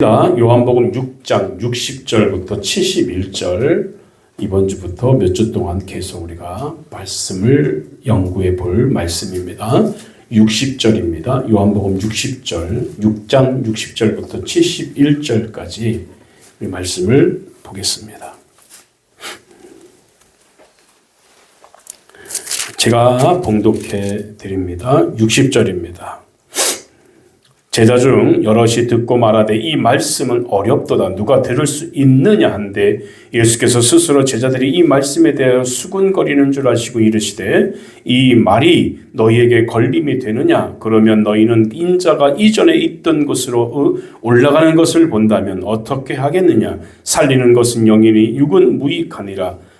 요한복음 6장 60절부터 71절 이번 주부터 몇 주 동안 계속 우리가 말씀을 연구해 볼 말씀입니다. 60절입니다. 요한복음 60절, 6장 60절부터 71절까지 우리 말씀을 보겠습니다. 제가 봉독해 드립니다. 60절입니다. 제자 중 여럿이 듣고 말하되 이 말씀은 어렵도다. 누가 들을 수 있느냐 한데 예수께서 스스로 제자들이 이 말씀에 대하여 수군거리는 줄 아시고 이르시되 이 말이 너희에게 걸림이 되느냐? 그러면 너희는 인자가 이전에 있던 곳으로 올라가는 것을 본다면 어떻게 하겠느냐? 살리는 것은 영이니 육은 무익하니라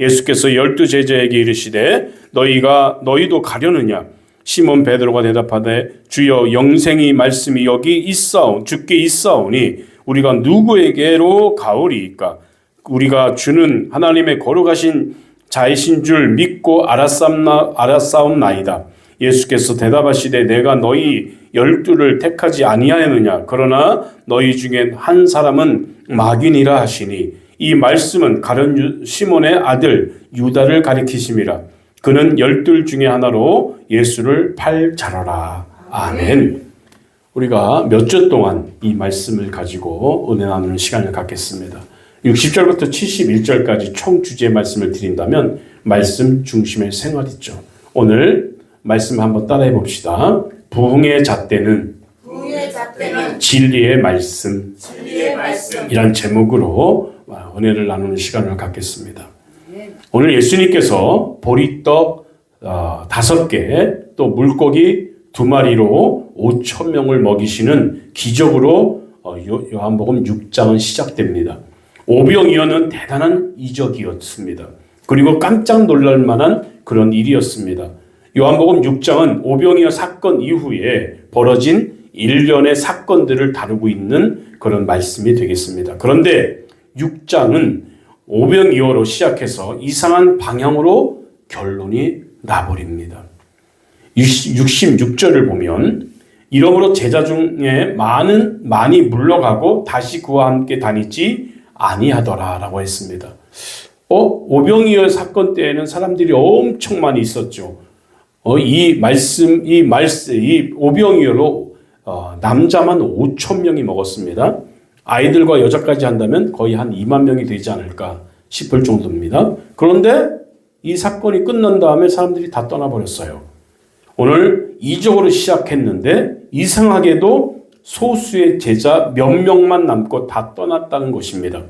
예수께서 열두 제자에게 이르시되 너희가 너희도 가려느냐? 시몬 베드로가 대답하되 주여 영생이 말씀이 여기 있사오 주께 있사오니 우리가 누구에게로 가오리이까? 우리가 주는 하나님의 거룩하신 자이신 줄 믿고 알았사옵나 알았사옵나이다. 예수께서 대답하시되 내가 너희 열두를 택하지 아니하였느냐? 그러나 너희 중에 한 사람은 마귀니라 하시니 이 말씀은 가룟 시몬의 아들 유다를 가리키심이라. 그는 열둘 중에 하나로 예수를 팔 자라라. 아멘. 우리가 몇 주 동안 이 말씀을 가지고 은혜 나누는 시간을 갖겠습니다. 60절부터 71절까지 총 주제 말씀을 드린다면 말씀 중심의 생활이죠. 오늘 말씀 한번 따라해 봅시다. 부흥의 잣대는 부흥의 잣대는 진리의 말씀 진리의 말씀 이란 제목으로 은혜를 나누는 시간을 갖겠습니다. 오늘 예수님께서 보리떡 어, 다섯 개, 또 물고기 두 마리로 5천 명을 먹이시는 기적으로 어, 요- 요한복음 6장은 시작됩니다. 오병이어는 대단한 이적이었습니다. 그리고 깜짝 놀랄 만한 그런 일이었습니다. 요한복음 6장은 오병이어 사건 이후에 벌어진 일련의 사건들을 다루고 있는 그런 말씀이 되겠습니다. 그런데 6장은 오병이어로 시작해서 이상한 방향으로 결론이 나버립니다. 66절을 보면 이러므로 제자 중에 많은 많이 물러가고 다시 그와 함께 다니지 아니하더라라고 했습니다. 어, 오병이어 사건 때에는 사람들이 엄청 많이 있었죠. 어, 이 말씀, 이 말씀, 이 오병이어로 어, 남자만 5천 명이 먹었습니다. 아이들과 여자까지 한다면 거의 한 2만 명이 되지 않을까 싶을 정도입니다. 그런데 이 사건이 끝난 다음에 사람들이 다 떠나버렸어요. 오늘 이적으로 시작했는데 이상하게도 소수의 제자 몇 명만 남고 다 떠났다는 것입니다.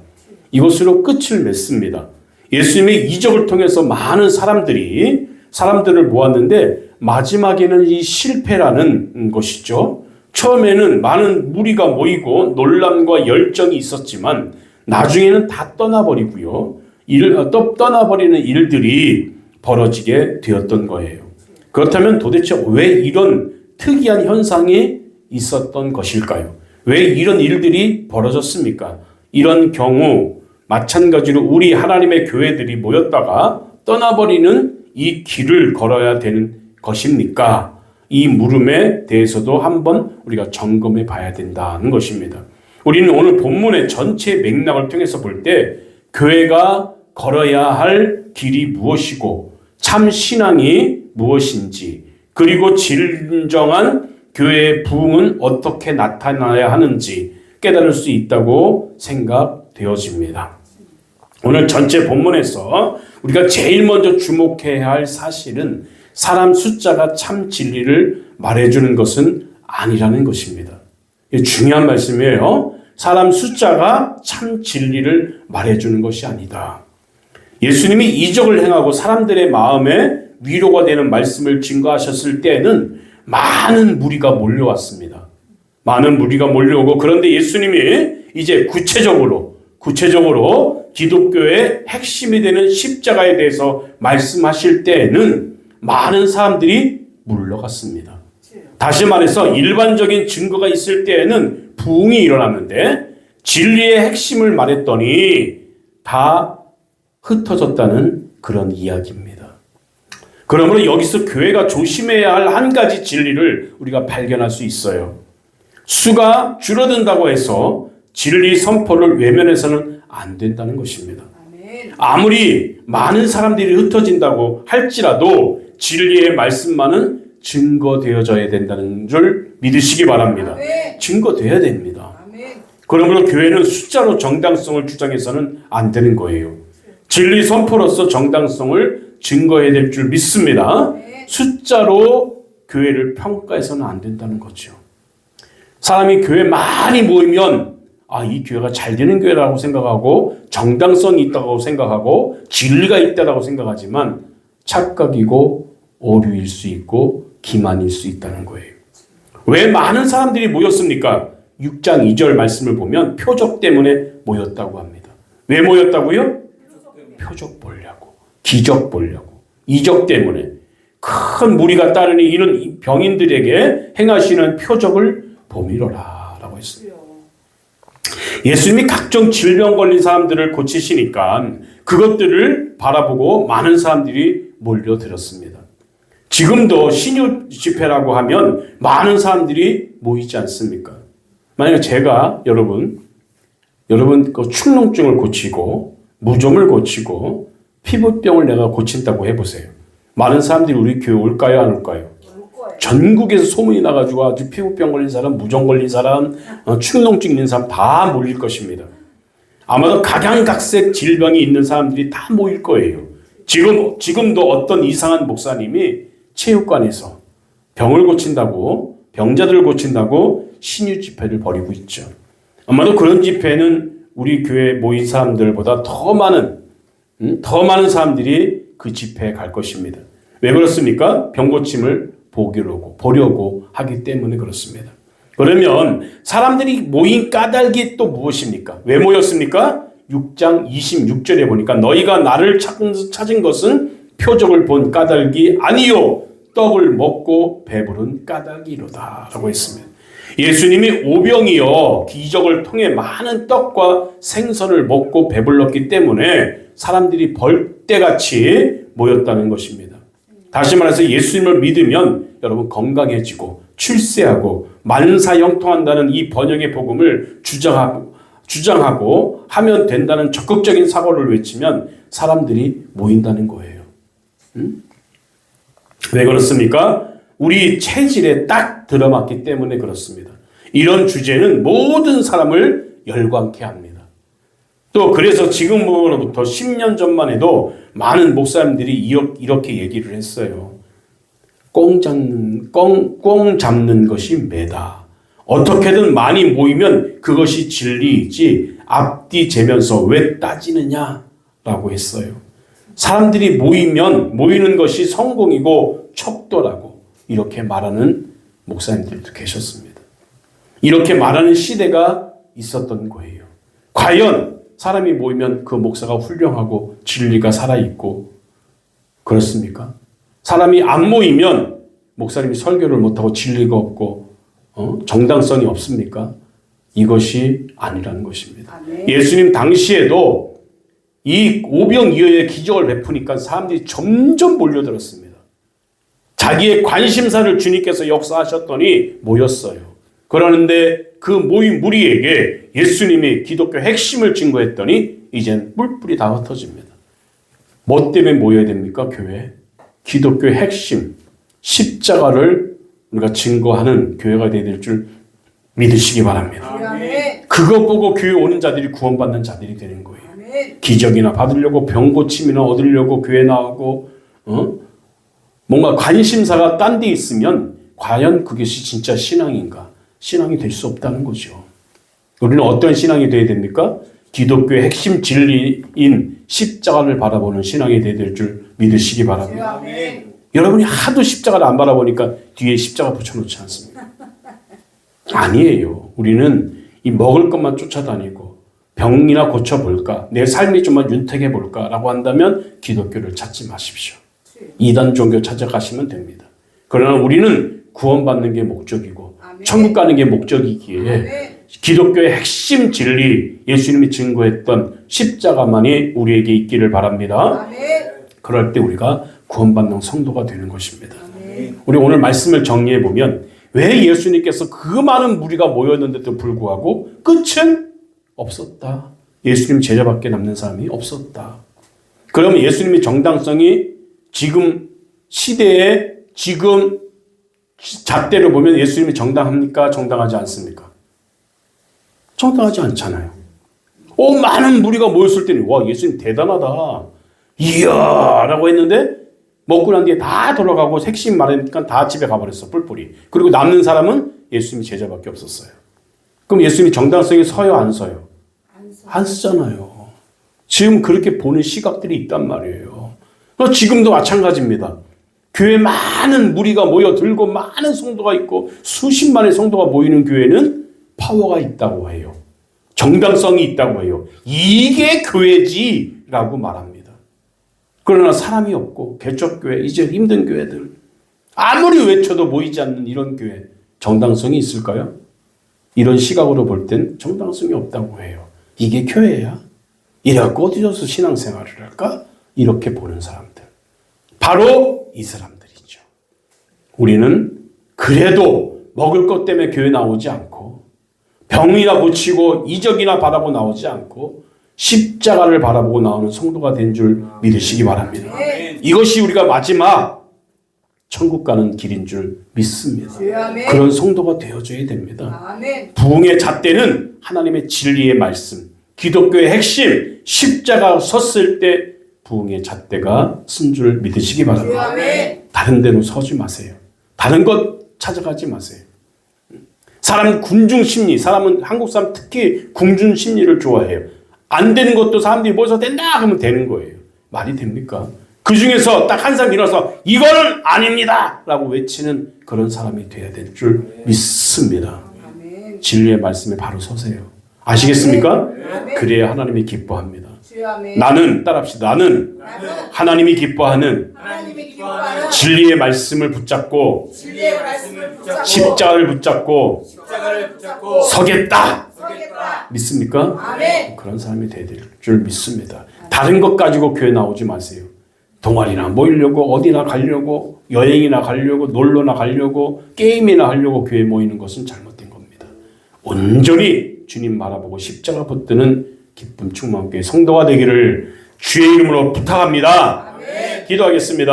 이것으로 끝을 맺습니다. 예수님의 이적을 통해서 많은 사람들이 사람들을 모았는데 마지막에는 이 실패라는 것이죠. 처음에는 많은 무리가 모이고 논란과 열정이 있었지만 나중에는 다 떠나버리고요. 일, 어, 또 떠나버리는 일들이 벌어지게 되었던 거예요. 그렇다면 도대체 왜 이런 특이한 현상이 있었던 것일까요? 왜 이런 일들이 벌어졌습니까? 이런 경우 마찬가지로 우리 하나님의 교회들이 모였다가 떠나버리는 이 길을 걸어야 되는 것입니까? 이 물음에 대해서도 한번 우리가 점검해 봐야 된다는 것입니다. 우리는 오늘 본문의 전체 맥락을 통해서 볼 때 교회가 걸어야 할 길이 무엇이고 참 신앙이 무엇인지 그리고 진정한 교회의 부흥은 어떻게 나타나야 하는지 깨달을 수 있다고 생각되어집니다. 오늘 전체 본문에서 우리가 제일 먼저 주목해야 할 사실은 사람 숫자가 참 진리를 말해주는 것은 아니라는 것입니다. 중요한 말씀이에요. 사람 숫자가 참 진리를 말해주는 것이 아니다. 예수님이 이적을 행하고 사람들의 마음에 위로가 되는 말씀을 증거하셨을 때에는 많은 무리가 몰려왔습니다. 많은 무리가 몰려오고 그런데 예수님이 이제 구체적으로 구체적으로 기독교의 핵심이 되는 십자가에 대해서 말씀하실 때에는 많은 사람들이 물러갔습니다. 다시 말해서 일반적인 증거가 있을 때에는 부흥이 일어났는데 진리의 핵심을 말했더니 다 흩어졌다는 그런 이야기입니다. 그러므로 여기서 교회가 조심해야 할 한 가지 진리를 우리가 발견할 수 있어요. 수가 줄어든다고 해서 진리 선포를 외면해서는 안 된다는 것입니다. 아무리 많은 사람들이 흩어진다고 할지라도 진리의 말씀만은 증거되어져야 된다는 줄 믿으시기 바랍니다. 증거돼야 됩니다. 그러므로 교회는 숫자로 정당성을 주장해서는 안 되는 거예요. 진리 선포로서 정당성을 증거해야 될 줄 믿습니다. 숫자로 교회를 평가해서는 안 된다는 거죠. 사람이 교회 많이 모이면 아, 이 교회가 잘 되는 교회라고 생각하고 정당성이 있다고 생각하고 진리가 있다고 생각하지만 착각이고 오류일 수 있고 기만일 수 있다는 거예요. 왜 많은 사람들이 모였습니까? 6장 2절 말씀을 보면 표적 때문에 모였다고 합니다. 왜 모였다고요? 표적 보려고, 기적 보려고, 이적 때문에 큰 무리가 따르니 이는 병인들에게 행하시는 표적을 보미로라라고 했습니다. 예수님이 각종 질병 걸린 사람들을 고치시니까 그것들을 바라보고 많은 사람들이 몰려들었습니다. 지금도 신유 집회라고 하면 많은 사람들이 모이지 않습니까? 만약에 제가 여러분 여러분 그 축농증을 고치고 무좀을 고치고 피부병을 내가 고친다고 해보세요. 많은 사람들이 우리 교회 올까요 안 올까요? 전국에서 소문이 나가지고 아주 피부병 걸린 사람, 무좀 걸린 사람, 어, 축농증 있는 사람 다 몰릴 것입니다. 아마도 각양각색 질병이 있는 사람들이 다 모일 거예요. 지금 지금도 어떤 이상한 목사님이 체육관에서 병을 고친다고 병자들을 고친다고 신유 집회를 벌이고 있죠. 아마도 그런 집회는 우리 교회 모인 사람들보다 더 많은 음, 더 많은 사람들이 그 집회에 갈 것입니다. 왜 그렇습니까? 병 고침을 보기로고 보려고 하기 때문에 그렇습니다. 그러면 사람들이 모인 까닭이 또 무엇입니까? 왜 모였습니까? 6장 26절에 보니까 너희가 나를 찾은 것은 표적을 본 까닭이 아니요 떡을 먹고 배부른 까닭이로다 라고 했습니다. 예수님이 오병이어 기적을 통해 많은 떡과 생선을 먹고 배불렀기 때문에 사람들이 벌떼같이 모였다는 것입니다. 다시 말해서 예수님을 믿으면 여러분 건강해지고 출세하고 만사 형통한다는 이 번영의 복음을 주장하고 주장하고 하면 된다는 적극적인 사고를 외치면 사람들이 모인다는 거예요. 음? 왜 그렇습니까? 우리 체질에 딱 들어맞기 때문에 그렇습니다. 이런 주제는 모든 사람을 열광케 합니다. 또 그래서 지금으로부터 10년 전만 해도 많은 목사님들이 이렇게 얘기를 했어요. 꽁 잡는 꽁, 꽁 잡는 것이 매다. 어떻게든 많이 모이면 그것이 진리이지 앞뒤 재면서 왜 따지느냐라고 했어요. 사람들이 모이면 모이는 것이 성공이고 척도라고 이렇게 말하는 목사님들도 계셨습니다. 이렇게 말하는 시대가 있었던 거예요. 과연 사람이 모이면 그 목사가 훌륭하고 진리가 살아있고 그렇습니까? 사람이 안 모이면 목사님이 설교를 못하고 진리가 없고 어? 정당성이 없습니까? 이것이 아니라는 것입니다. 예수님 당시에도 이 오병 이어의 기적을 베푸니까 사람들이 점점 몰려들었습니다. 자기의 관심사를 주님께서 역사하셨더니 모였어요. 그러는데 그 모인 무리에게 예수님이 기독교 핵심을 증거했더니 이젠 뿔뿔이 다 흩어집니다. 뭐 때문에 모여야 됩니까? 교회. 기독교의 핵심, 십자가를 우리가 증거하는 교회가 되어야 될 줄 믿으시기 바랍니다. 그것 보고 교회 오는 자들이 구원받는 자들이 되는 거예요. 기적이나 받으려고 병 고침이나 얻으려고 교회 나오고 어? 뭔가 관심사가 딴 데 있으면 과연 그것이 진짜 신앙인가? 신앙이 될 수 없다는 거죠. 우리는 어떤 신앙이 되어야 됩니까? 기독교의 핵심 진리인 십자가를 바라보는 신앙이 되어야 될 줄 믿으시기 바랍니다. 여러분이 하도 십자가를 안 바라보니까 뒤에 십자가 붙여놓지 않습니다. 아니에요. 우리는 이 먹을 것만 쫓아다니고 병이나 고쳐볼까? 내 삶이 좀만 윤택해볼까? 라고 한다면 기독교를 찾지 마십시오. 이단 종교 찾아가시면 됩니다. 그러나 우리는 구원받는 게 목적이고 아멘. 천국 가는 게 목적이기에 네. 기독교의 핵심 진리 예수님이 증거했던 십자가만이 우리에게 있기를 바랍니다. 아멘. 그럴 때 우리가 구원받는 성도가 되는 것입니다. 아멘. 우리 오늘 말씀을 정리해 보면 왜 예수님께서 그 많은 무리가 모였는데도 불구하고 끝은 없었다. 예수님 제자밖에 남는 사람이 없었다. 그러면 예수님의 정당성이 지금 시대에 지금 잣대로 보면 예수님이 정당합니까? 정당하지 않습니까? 정당하지 않잖아요. 오 많은 무리가 모였을 때는 와 예수님 대단하다. 이야 라고 했는데 먹고 난 뒤에 다 돌아가고 핵심 말하니까 다 집에 가버렸어 뿔뿔이. 그리고 남는 사람은 예수님 제자밖에 없었어요. 그럼 예수님이 정당성이 서요 안 서요? 안 쓰잖아요. 지금 그렇게 보는 시각들이 있단 말이에요. 또 지금도 마찬가지입니다. 교회 많은 무리가 모여들고 많은 성도가 있고 수십만의 성도가 모이는 교회는 파워가 있다고 해요. 정당성이 있다고 해요. 이게 교회지라고 말합니다. 그러나 사람이 없고 개척교회 이제 힘든 교회들 아무리 외쳐도 모이지 않는 이런 교회 정당성이 있을까요? 이런 시각으로 볼 땐 정당성이 없다고 해요. 이게 교회야? 이래갖고 어디서 신앙생활을 할까? 이렇게 보는 사람들. 바로 이 사람들이죠. 우리는 그래도 먹을 것 때문에 교회 나오지 않고 병이나 고치고 이적이나 바라고 나오지 않고 십자가를 바라보고 나오는 성도가 된 줄 믿으시기 바랍니다. 이것이 우리가 마지막 천국 가는 길인 줄 믿습니다. 아멘. 그런 성도가 되어줘야 됩니다. 부흥의 잣대는 하나님의 진리의 말씀, 기독교의 핵심, 십자가 섰을 때 부흥의 잣대가 쓴 줄 믿으시기 바랍니다. 다른 데로 서지 마세요. 다른 것 찾아가지 마세요. 사람 군중 심리, 사람은 한국 사람 특히 군중 심리를 좋아해요. 안 되는 것도 사람들이 모여서 된다 하면 되는 거예요. 말이 됩니까? 그 중에서 딱 한 사람 일어서 이거는 아닙니다! 라고 외치는 그런 사람이 돼야 될 줄 믿습니다. 진리의 말씀에 바로 서세요. 아시겠습니까? 그래야 하나님이 기뻐합니다. 나는 따라합시다. 나는 하나님이 기뻐하는 진리의 말씀을 붙잡고 십자가를 붙잡고 서겠다. 믿습니까? 그런 사람이 되야 될줄 믿습니다. 다른 것 가지고 교회 나오지 마세요. 동아리나 모이려고 어디나 가려고 여행이나 가려고 놀러나 가려고 게임이나 하려고 교회 모이는 것은 잘못된 겁니다. 온전히 주님 바라보고 십자가 붙드는 기쁨 교회 성도가 되기를 주의 이름으로 부탁합니다. 기도하겠습니다.